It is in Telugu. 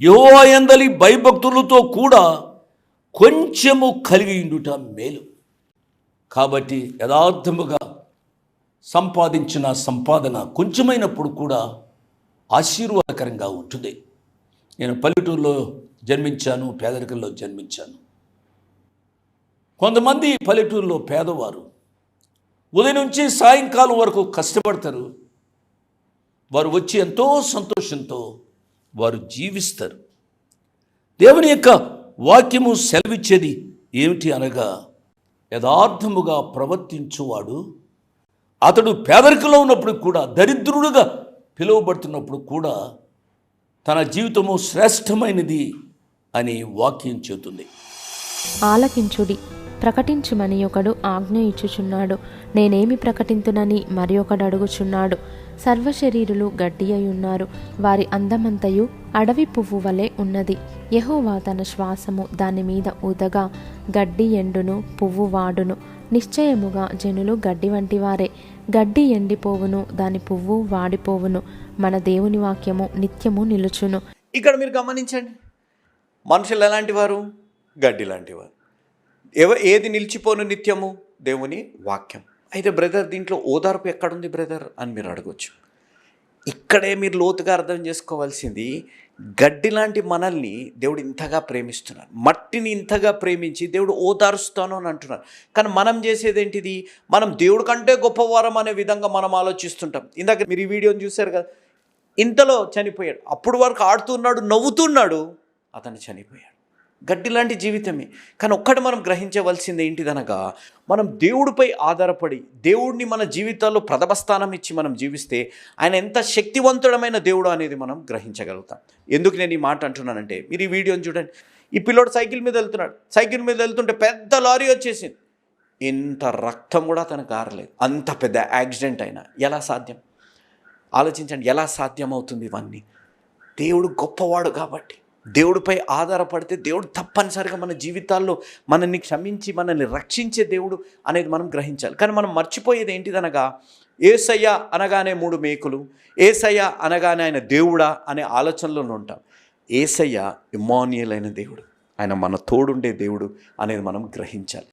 యహోయందలి భయభక్తులతో కూడా కొంచెము కలిగి ఉండుట మేలు. కాబట్టి యథార్థముగా సంపాదించిన సంపాదన కొంచెమైనప్పుడు కూడా ఆశీర్వాదకరంగా ఉంటుంది. నేను పల్లెటూరులో జన్మించాను పేదరికంలో జన్మించాను. కొంతమంది పల్లెటూరులో పేదవారు ఉదయం నుంచి సాయంకాలం వరకు కష్టపడతారు. వారు వచ్చి ఎంతో సంతోషంతో వారు జీవిస్తారు. దేవుని యొక్క వాక్యము సెలవిచ్చేది ఏమిటి అనగా యథార్థముగా ప్రవర్తించువాడు అతడు పేదరికంలో ఉన్నప్పుడు కూడా దరిద్రుడుగా పిలువబడుతున్నప్పుడు కూడా తన జీవితము శ్రేష్టమైనది అని వాక్యం చెబుతుంది. ఆలకించుడి. ప్రకటించుమని ఒకడు ఆజ్ఞ ఇచ్చుచున్నాడు. నేనేమి ప్రకటింతునని మరి ఒకడు అడుగుచున్నాడు. సర్వశరీరులు గడ్డి అయి ఉన్నారు వారి అందమంతయు అడవి పువ్వు వలె ఉన్నది. యహోవా తన శ్వాసము దాని మీద ఊదగా గడ్డి ఎండును పువ్వు వాడును. నిశ్చయముగా జనులు గడ్డి వంటి వారే గడ్డి ఎండిపోవును దాని పువ్వు వాడిపోవును. మన దేవుని వాక్యము నిత్యము నిలుచును. ఇక్కడ మీరు గమనించండి. మనుషులు ఎలాంటి వారు? గడ్డి లాంటివారు. ఎవ ఏది నిలిచిపోను నిత్యము? దేవుని వాక్యం. అయితే బ్రదర్ దీంట్లో ఓదార్పు ఎక్కడుంది బ్రదర్ అని మీరు అడగవచ్చు ఇక్కడే మీరు లోతుగా అర్థం చేసుకోవాల్సింది గడ్డి లాంటి మనల్ని దేవుడు ఇంతగా ప్రేమిస్తున్నారు మట్టిని ఇంతగా ప్రేమించి దేవుడు ఓదారుస్తాను అని అంటున్నారు కానీ మనం చేసేది ఏంటిది? మనం దేవుడి కంటే గొప్పవారం అనే విధంగా మనం ఆలోచిస్తుంటాం. ఇందాక మీరు ఈ వీడియోని చూశారు కదా? ఇంతలో చనిపోయాడు. అప్పుడు వరకు ఆడుతున్నాడు నవ్వుతున్నాడు అతను చనిపోయాడు. గడ్డి లాంటి జీవితమే. కానీ ఒక్కటి మనం గ్రహించవలసింది ఏంటిదనగా మనం దేవుడిపై ఆధారపడి దేవుడిని మన జీవితాల్లో ప్రథమ స్థానం ఇచ్చి మనం జీవిస్తే ఆయన ఎంత శక్తివంతుడమైన దేవుడు అనేది మనం గ్రహించగలుగుతాం. ఎందుకు నేను ఈ మాట అంటున్నానంటే మీరు ఈ వీడియోని చూడండి. ఈ పిల్లోడు సైకిల్ మీద వెళ్తున్నాడు. సైకిల్ మీద వెళ్తుంటే పెద్ద లారీ వచ్చేసింది. ఇంత రక్తం కూడా తన కారలేదు అంత పెద్ద యాక్సిడెంట్ అయినా ఎలా సాధ్యం? ఆలోచించండి ఎలా సాధ్యం అవుతుంది ఇవన్నీ? దేవుడు గొప్పవాడు కాబట్టి. దేవుడిపై ఆధారపడితే దేవుడు తప్పనిసరిగా మన జీవితాల్లో మనల్ని క్షమించి మనల్ని రక్షించే దేవుడు అనేది మనం గ్రహించాలి. కానీ మనం మర్చిపోయేది ఏంటిదనగా ఏసయ్య అనగానే మూడు మేకులు ఏసయ్య అనగానే ఆయన దేవుడా అనే ఆలోచనలో ఉంటాం. ఏసయ్య ఇమానియల్ అయిన దేవుడు ఆయన మన తోడుండే దేవుడు అనేది మనం గ్రహించాలి.